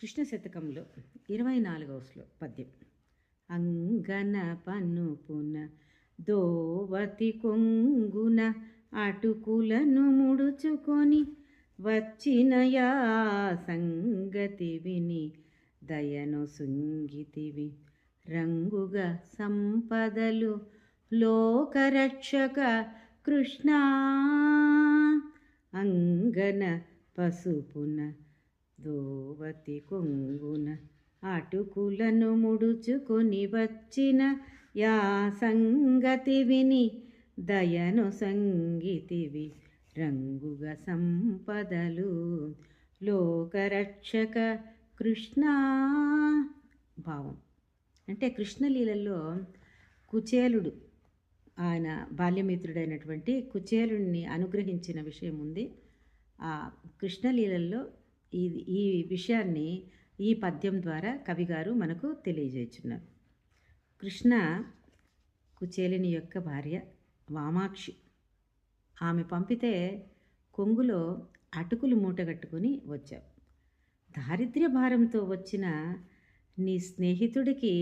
కృష్ణ శతకంలో ఇరవై నాలుగవ శ్లో పద్యం. అంగన పన్నుపున దోవతి కొంగున అటుకులను ముడుచుకొని వచ్చిన యా సంగతి విని దయను సుంగితివి రంగుగా సంపదలు లోకరక్షక కృష్ణ అంగన పసుపున దోవతి కొంగున అటుకులను ముడుచుకొని వచ్చిన యా సంగతి విని దయను సంగితివి రంగుగా సంపదలు లోకరక్షక కృష్ణ భావం. అంటే కృష్ణలీలలో కుచేలుడు ఆయన బాల్యమిత్రుడైనటువంటి కుచేలుడిని అనుగ్రహించిన విషయం ఉంది. ఆ కృష్ణలీలల్లో ఈ ఈ విషయాన్ని ఈ పద్యం ద్వారా కవిగారు మనకు తెలియజేస్తున్నారు. కృష్ణ కుచేలిని యొక్క భార్య వామాక్షి. ఆమె పంపితే కొంగులో అటుకులు మూటగట్టుకుని వచ్చావు దారిద్ర్య భారంతో వచ్చిన నీ స్నేహితుడికి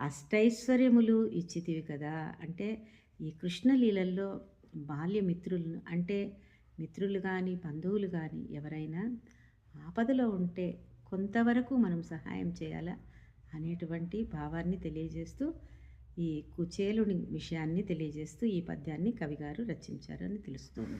అష్టైశ్వర్యములు ఇచ్చితివి కదా. అంటే ఈ కృష్ణలీలల్లో బాల్య మిత్రులను అంటే మిత్రులు కానీ బంధువులు కానీ ఎవరైనా ఆపదలో ఉంటే కొంతవరకు మనం సహాయం చేయాలా అనేటువంటి భావాన్ని తెలియజేస్తూ ఈ కుచేలుని విషయాన్ని తెలియజేస్తూ ఈ పద్యాన్ని కవిగారు రచించారని తెలుస్తుంది.